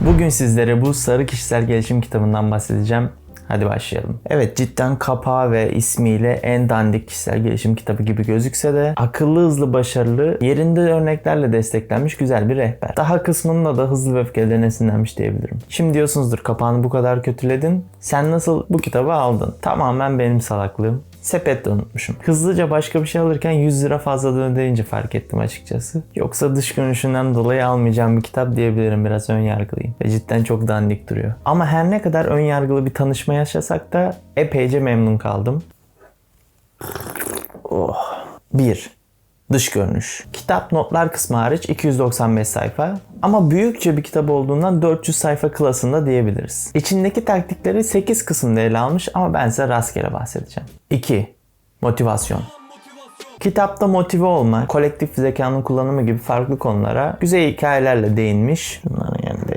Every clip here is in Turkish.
Bugün sizlere bu Sarı Kişisel Gelişim kitabından bahsedeceğim. Hadi başlayalım. Evet cidden kapağı ve ismiyle en dandik kişisel gelişim kitabı gibi gözükse de akıllı hızlı başarılı yerinde örneklerle desteklenmiş güzel bir rehber. Daha kısmında da hızlı ve öfkeliden esinlenmiş diyebilirim. Şimdi diyorsunuzdur kapağını bu kadar kötüledin. Sen nasıl bu kitabı aldın? Tamamen benim salaklığım. Sepette unutmuşum. Hızlıca başka bir şey alırken 100 lira fazladan ödeyince fark ettim açıkçası. Yoksa dış görünüşünden dolayı almayacağım bir kitap diyebilirim. Biraz ön yargılıyım. Ve cidden çok dandik duruyor. Ama her ne kadar ön yargılı bir tanışma yaşasak da epeyce memnun kaldım. Oh. 1. Dış görünüş. Kitap notlar kısmı hariç 295 sayfa ama büyükçe bir kitap olduğundan 400 sayfa klasında diyebiliriz. İçindeki taktikleri 8 kısımda ele almış ama ben size rastgele bahsedeceğim. 2. Motivasyon. Kitapta motive olma, kolektif zekanın kullanımı gibi farklı konulara güzel hikayelerle değinmiş.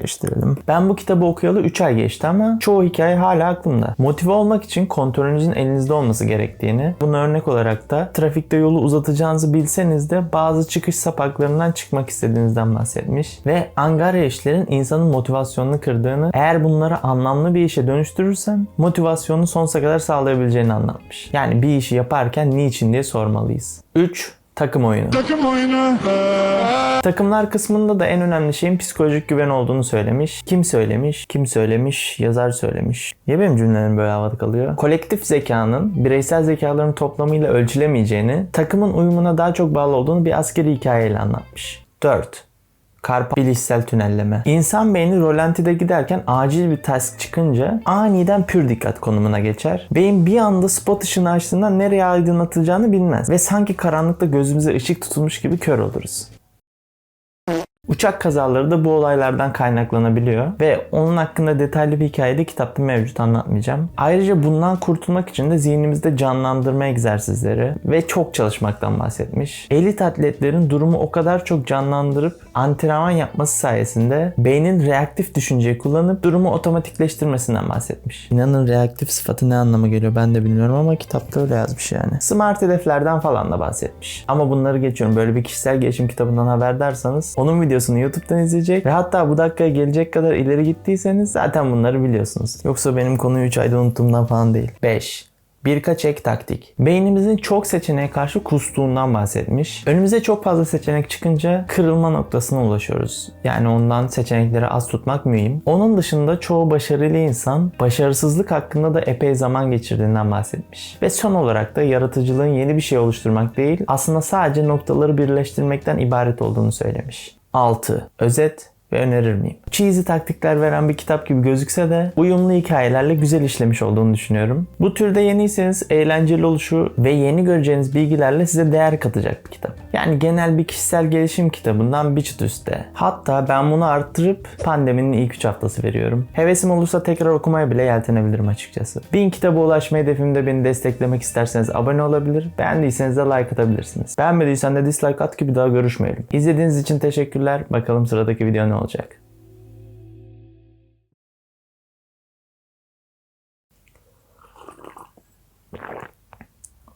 Değiştirelim. Ben bu kitabı okuyalı 3 ay geçti ama çoğu hikaye hala aklımda. Motive olmak için kontrolünüzün elinizde olması gerektiğini, buna örnek olarak da trafikte yolu uzatacağınızı bilseniz de bazı çıkış sapaklarından çıkmak istediğinizden bahsetmiş. Ve angarya işlerin insanın motivasyonunu kırdığını, eğer bunları anlamlı bir işe dönüştürürsen motivasyonunu sonsuza kadar sağlayabileceğini anlatmış. Yani bir işi yaparken niçin diye sormalıyız. 3. Takım oyunu. Takım oyunu. Takımlar kısmında da en önemli şeyin psikolojik güven olduğunu söylemiş. Kim söylemiş? Kim söylemiş? Yazar söylemiş. Niye benim cümlelerim böyle havada kalıyor? Kolektif zekanın bireysel zekaların toplamıyla ölçülemeyeceğini, takımın uyumuna daha çok bağlı olduğunu bir askeri hikayeyle anlatmış. 4. Karpa bilişsel tünelleme. İnsan beyni rolantide giderken acil bir task çıkınca aniden pür dikkat konumuna geçer. Beyin bir anda spot ışını açtığında nereye aydınlatacağını bilmez ve sanki karanlıkta gözümüze ışık tutulmuş gibi kör oluruz. Uçak kazaları da bu olaylardan kaynaklanabiliyor ve onun hakkında detaylı bir hikaye de kitapta mevcut anlatmayacağım. Ayrıca bundan kurtulmak için de zihnimizde canlandırma egzersizleri ve çok çalışmaktan bahsetmiş. Elit atletlerin durumu o kadar çok canlandırıp antrenman yapması sayesinde beynin reaktif düşünceyi kullanıp durumu otomatikleştirmesinden bahsetmiş. İnanın reaktif sıfatı ne anlama geliyor ben de bilmiyorum ama kitapta öyle yazmış yani. Smart hedeflerden falan da bahsetmiş. Ama bunları geçiyorum. Böyle bir kişisel gelişim kitabından haberdarsanız onun videosunu YouTube'dan izleyecek ve hatta bu dakikaya gelecek kadar ileri gittiyseniz zaten bunları biliyorsunuz. Yoksa benim konuyu 3 ayda unuttuğumdan falan değil. 5. Birkaç ek taktik. Beynimizin çok seçeneğe karşı kustuğundan bahsetmiş. Önümüze çok fazla seçenek çıkınca kırılma noktasına ulaşıyoruz. Yani ondan seçenekleri az tutmak mühim. Onun dışında çoğu başarılı insan başarısızlık hakkında da epey zaman geçirdiğinden bahsetmiş. Ve son olarak da yaratıcılığın yeni bir şey oluşturmak değil, aslında sadece noktaları birleştirmekten ibaret olduğunu söylemiş. 6. Özet ve önerir miyim? Cheesy taktikler veren bir kitap gibi gözükse de uyumlu hikayelerle güzel işlemiş olduğunu düşünüyorum. Bu türde yeniyseniz eğlenceli oluşu ve yeni göreceğiniz bilgilerle size değer katacak bir kitap. Yani genel bir kişisel gelişim kitabından bir çıt üstte. Hatta ben bunu arttırıp pandeminin ilk 3 haftası veriyorum. Hevesim olursa tekrar okumaya bile yeltenebilirim açıkçası. Bin kitaba ulaşma hedefimde beni desteklemek isterseniz abone olabilir. Beğendiyseniz de like atabilirsiniz. Beğenmediysen de dislike at ki bir daha görüşmeyelim. İzlediğiniz için teşekkürler. Bakalım sıradaki video ne olacak? check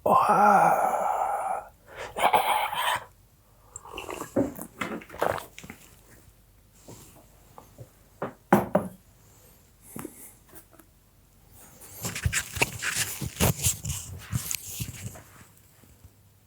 Oh.